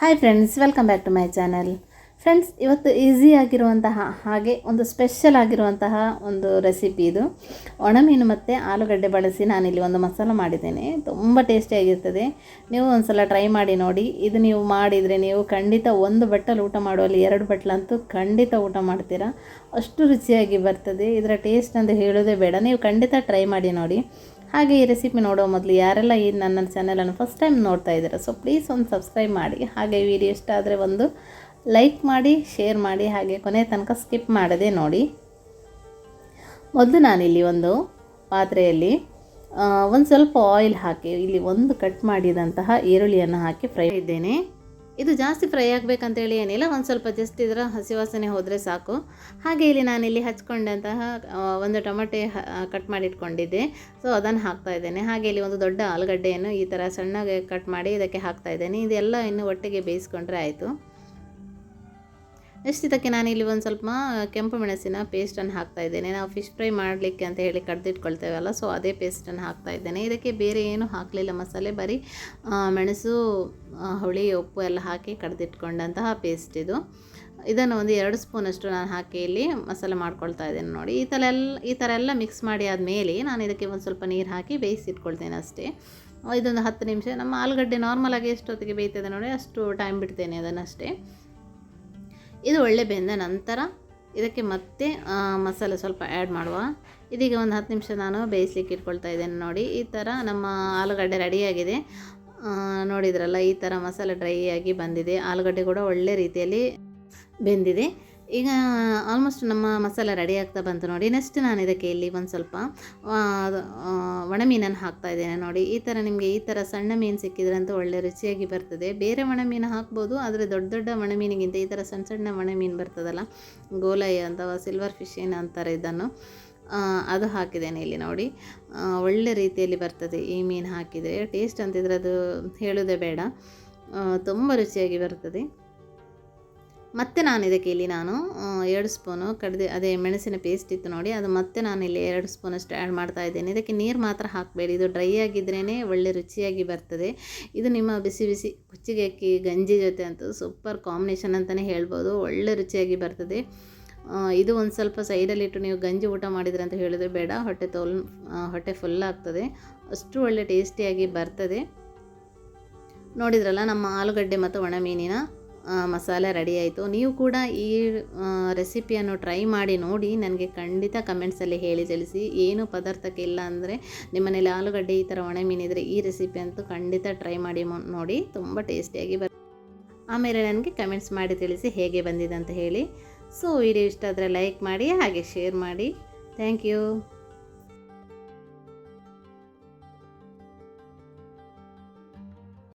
Hi friends welcome back to my channel friends ಇವತ್ತು easy ಆಗಿರುವಂತಹ ಹಾಗೆ ಒಂದು ಸ್ಪೆಷಲ್ ಆಗಿರುವಂತಹ ಒಂದು ರೆಸಿಪಿ ಇದು. ಒಣಮೀನು ಮತ್ತು ಆಲೂಗಡ್ಡೆ ಬಳಸಿ ನಾನಿಲ್ಲಿ ಒಂದು ಮಸಾಲ ಮಾಡಿದ್ದೇನೆ. ತುಂಬ ಟೇಸ್ಟಿಯಾಗಿರ್ತದೆ ನೀವು ಒಂದು ಸಲ ಟ್ರೈ ಮಾಡಿ ನೋಡಿ. ಇದು ನೀವು ಮಾಡಿದರೆ ನೀವು ಖಂಡಿತ ಒಂದು ಬಟ್ಟಲು ಊಟ ಮಾಡುವಲ್ಲಿ ಎರಡು ಬಟ್ಲಂತೂ ಖಂಡಿತ ಊಟ ಮಾಡ್ತೀರಾ. ಅಷ್ಟು ರುಚಿಯಾಗಿ ಬರ್ತದೆ. ಇದರ ಟೇಸ್ಟ್ ಅಂತ ಹೇಳೋದೇ ಬೇಡ. ನೀವು ಖಂಡಿತ ಟ್ರೈ ಮಾಡಿ ನೋಡಿ. ಹಾಗೆ ಈ ರೆಸಿಪಿ ನೋಡೋ ಮೊದಲು ಯಾರೆಲ್ಲ ಈ ನನ್ನ ಚಾನಲನ್ನು ಫಸ್ಟ್ ಟೈಮ್ ನೋಡ್ತಾ ಇದ್ದೀರಾ ಸೊ ಪ್ಲೀಸ್ ಒಂದು ಸಬ್ಸ್ಕ್ರೈಬ್ ಮಾಡಿ, ಹಾಗೆ ವಿಡಿಯೋ ಇಷ್ಟ ಆದರೆ ಒಂದು ಲೈಕ್ ಮಾಡಿ ಶೇರ್ ಮಾಡಿ, ಹಾಗೆ ಕೊನೆ ತನಕ ಸ್ಕಿಪ್ ಮಾಡದೆ ನೋಡಿ. ಮೊದಲು ನಾನಿಲ್ಲಿ ಒಂದು ಪಾತ್ರೆಯಲ್ಲಿ ಒಂದು ಸ್ವಲ್ಪ ಆಯಿಲ್ ಹಾಕಿ, ಇಲ್ಲಿ ಒಂದು ಕಟ್ ಮಾಡಿದಂತಹ ಈರುಳ್ಳಿಯನ್ನು ಹಾಕಿ ಫ್ರೈ ಇದ್ದೇನೆ ಇದು ಜಾಸ್ತಿ ಫ್ರೈ ಆಗಬೇಕಂತೇಳಿ ಏನಿಲ್ಲ, ಒಂದು ಸ್ವಲ್ಪ ಜಸ್ಟ್ ಇದರ ಹಸಿ ವಾಸನೆ ಹೋದರೆ ಸಾಕು. ಹಾಗೆ ಇಲ್ಲಿ ನಾನಿಲ್ಲಿ ಹಚ್ಕೊಂಡಂತಹ ಒಂದು ಟೊಮಟೆ ಕಟ್ ಮಾಡಿಟ್ಕೊಂಡಿದ್ದೆ. ಸೊ ಅದನ್ನು ಹಾಕ್ತಾ ಇದ್ದೇನೆ. ಹಾಗೆ ಇಲ್ಲಿ ಒಂದು ದೊಡ್ಡ ಆಲೂಗಡ್ಡೆಯನ್ನು ಈ ಥರ ಸಣ್ಣಗೆ ಕಟ್ ಮಾಡಿ ಇದಕ್ಕೆ ಹಾಕ್ತಾ ಇದ್ದೇನೆ. ಇದೆಲ್ಲ ಇನ್ನು ಒಟ್ಟಿಗೆ ಬೇಯಿಸ್ಕೊಂಡ್ರೆ ಆಯಿತು. ನೆಕ್ಸ್ಟ್ ಇದಕ್ಕೆ ಇಲ್ಲಿ ಒಂದು ಸ್ವಲ್ಪ ಕೆಂಪು ಮೆಣಸಿನ ಪೇಸ್ಟನ್ನು ಹಾಕ್ತಾ ಇದ್ದೇನೆ. ನಾವು ಫಿಶ್ ಫ್ರೈ ಮಾಡಲಿಕ್ಕೆ ಅಂತ ಹೇಳಿ ಕಡ್ದಿಟ್ಕೊಳ್ತೇವಲ್ಲ ಸೊ ಅದೇ ಪೇಸ್ಟನ್ನು ಹಾಕ್ತಾ ಇದ್ದೇನೆ. ಇದಕ್ಕೆ ಬೇರೆ ಏನು ಹಾಕಲಿಲ್ಲ. ಮಸಾಲೆ ಬರೀ ಮೆಣಸು ಹುಳಿ, ಉಪ್ಪು ಎಲ್ಲ ಹಾಕಿ ಕಡ್ದಿಟ್ಕೊಂಡಂತಹ ಪೇಸ್ಟ್ ಇದು. ಇದನ್ನು ಒಂದು ಎರಡು ಸ್ಪೂನಷ್ಟು ನಾನು ಹಾಕಿ ಇಲ್ಲಿ ಮಸಾಲೆ ಮಾಡ್ಕೊಳ್ತಾ ಇದ್ದೇನೆ ನೋಡಿ. ಈ ಥರ ಎಲ್ಲ, ಈ ಥರ ಎಲ್ಲ ಮಿಕ್ಸ್ ಮಾಡಿ ಆದಮೇಲೆ ನಾನು ಇದಕ್ಕೆ ಒಂದು ಸ್ವಲ್ಪ ನೀರು ಹಾಕಿ ಬೇಯಿಸಿಟ್ಕೊಳ್ತೇನೆ ಅಷ್ಟೇ. ಇದೊಂದು ಹತ್ತು ನಿಮಿಷ. ನಮ್ಮ ಆಲೂಗಡ್ಡೆ ನಾರ್ಮಲಾಗಿ ಎಷ್ಟೊತ್ತಿಗೆ ಬೇಯ್ತದೆ ನೋಡಿ, ಅಷ್ಟು ಟೈಮ್ ಬಿಡ್ತೇನೆ ಅದನ್ನಷ್ಟೇ. ಇದು ಒಳ್ಳೆ ಬೆಂದ ನಂತರ ಇದಕ್ಕೆ ಮತ್ತೆ ಮಸಾಲೆ ಸ್ವಲ್ಪ ಆ್ಯಡ್ ಮಾಡುವ. ಇದೀಗ ಒಂದು ಹತ್ತು ನಿಮಿಷ ನಾನು ಬೇಯಿಸ್ಲಿಕ್ಕೆ ಇಟ್ಕೊಳ್ತಾ ಇದ್ದೇನೆ ನೋಡಿ. ಈ ಥರ ನಮ್ಮ ಆಲೂಗಡ್ಡೆ ರೆಡಿಯಾಗಿದೆ ನೋಡಿದ್ರಲ್ಲ, ಈ ಥರ ಮಸಾಲೆ ಡ್ರೈ ಆಗಿ ಬಂದಿದೆ. ಆಲೂಗಡ್ಡೆ ಕೂಡ ಒಳ್ಳೆ ರೀತಿಯಲ್ಲಿ ಬೆಂದಿದೆ. ಈಗ ಆಲ್ಮೋಸ್ಟ್ ನಮ್ಮ ಮಸಾಲ ರೆಡಿ ಆಗ್ತಾ ಬಂತು ನೋಡಿ. ನೆಕ್ಸ್ಟ್ ನಾನು ಇದಕ್ಕೆ ಇಲ್ಲಿ ಒಂದು ಸ್ವಲ್ಪ ಒಣ ಮೀನನ್ನು ಹಾಕ್ತಾ ಇದ್ದೇನೆ ನೋಡಿ. ಈ ಥರ ನಿಮಗೆ ಈ ಥರ ಸಣ್ಣ ಮೀನು ಸಿಕ್ಕಿದ್ರೆ ಅಂತೂ ಒಳ್ಳೆ ರುಚಿಯಾಗಿ ಬರ್ತದೆ. ಬೇರೆ ಒಣ ಮೀನು ಹಾಕ್ಬೋದು, ಆದರೆ ದೊಡ್ಡ ದೊಡ್ಡ ಒಣ ಮೀನಿಗಿಂತ ಈ ಥರ ಸಣ್ಣ ಸಣ್ಣ ಒಣ ಮೀನು ಬರ್ತದಲ್ಲ, ಗೋಲಯ್ಯ ಅಥವಾ ಸಿಲ್ವರ್ ಫಿಶ್ ಏನು ಅಂತಾರೆ ಇದನ್ನು ಅದು ಹಾಕಿದ್ದೇನೆ ಇಲ್ಲಿ ನೋಡಿ. ಒಳ್ಳೆ ರೀತಿಯಲ್ಲಿ ಬರ್ತದೆ ಈ ಮೀನು ಹಾಕಿದರೆ. ಟೇಸ್ಟ್ ಅಂತಿದ್ರೆ ಅದು ಹೇಳೋದೇ ಬೇಡ. ತುಂಬ ರುಚಿಯಾಗಿ ಬರ್ತದೆ. ಮತ್ತೆ ನಾನು ಇದಕ್ಕೆ ಇಲ್ಲಿ ನಾನು ಎರಡು ಸ್ಪೂನು ಕಡ್ದು ಅದೇ ಮೆಣಸಿನ ಪೇಸ್ಟ್ ಇತ್ತು ನೋಡಿ ಅದು ಮತ್ತೆ ನಾನು ಇಲ್ಲಿ ಎರಡು ಸ್ಪೂನಷ್ಟು ಆ್ಯಡ್ ಮಾಡ್ತಾ ಇದ್ದೇನೆ. ಇದಕ್ಕೆ ನೀರು ಮಾತ್ರ ಹಾಕಬೇಡಿ. ಇದು ಡ್ರೈ ಆಗಿದ್ರೇ ಒಳ್ಳೆ ರುಚಿಯಾಗಿ ಬರ್ತದೆ. ಇದು ನಿಮ್ಮ ಬಿಸಿ ಬಿಸಿ ಕುಚ್ಚಿಗೆ ಅಕ್ಕಿ ಗಂಜಿ ಜೊತೆ ಅಂತೂ ಸೂಪರ್ ಕಾಂಬಿನೇಷನ್ ಅಂತಲೇ ಹೇಳ್ಬೋದು. ಒಳ್ಳೆ ರುಚಿಯಾಗಿ ಬರ್ತದೆ. ಇದು ಒಂದು ಸ್ವಲ್ಪ ಸೈಡಲ್ಲಿಟ್ಟು ನೀವು ಗಂಜಿ ಊಟ ಮಾಡಿದ್ರೆ ಅಂತ ಹೇಳಿದ್ರೆ ಬೇಡ. ಹೊಟ್ಟೆ ತೋಲ್ ಹೊಟ್ಟೆ ಫುಲ್ ಆಗ್ತದೆ. ಅಷ್ಟು ಒಳ್ಳೆ ಟೇಸ್ಟಿಯಾಗಿ ಬರ್ತದೆ. ನೋಡಿದ್ರಲ್ಲ ನಮ್ಮ ಆಲೂಗಡ್ಡೆ ಮತ್ತು ಒಣಮೀನಿನ ಆ, ಮಸಾಲೆ ರೆಡಿ ಆಯಿತು. ನೀವು ಕೂಡ ಈ ರೆಸಿಪಿಯನ್ನು ಟ್ರೈ ಮಾಡಿ ನೋಡಿ, ನನಗೆ ಖಂಡಿತ ಕಮೆಂಟ್ಸಲ್ಲಿ ಹೇಳಿ ತಿಳಿಸಿ. ಏನು ಪದಾರ್ಥಕ್ಕೆ ಇಲ್ಲ ಅಂದರೆ ನಿಮ್ಮನೇಲಿ ಆಲೂಗಡ್ಡೆ ಈ ಥರ ಒಣ ಮೀನಿದ್ರೆ ಈ ರೆಸಿಪಿ ಅಂತೂ ಖಂಡಿತ ಟ್ರೈ ಮಾಡಿ ನೋಡಿ. ತುಂಬ ಟೇಸ್ಟಿಯಾಗಿ ಬರ್, ಆಮೇಲೆ ನನಗೆ ಕಮೆಂಟ್ಸ್ ಮಾಡಿ ತಿಳಿಸಿ ಹೇಗೆ ಬಂದಿದೆ ಅಂತ ಹೇಳಿ. ಸೊ ವಿಡಿಯೋ ಇಷ್ಟ ಆದರೆ ಲೈಕ್ ಮಾಡಿ, ಹಾಗೆ ಶೇರ್ ಮಾಡಿ. Thank you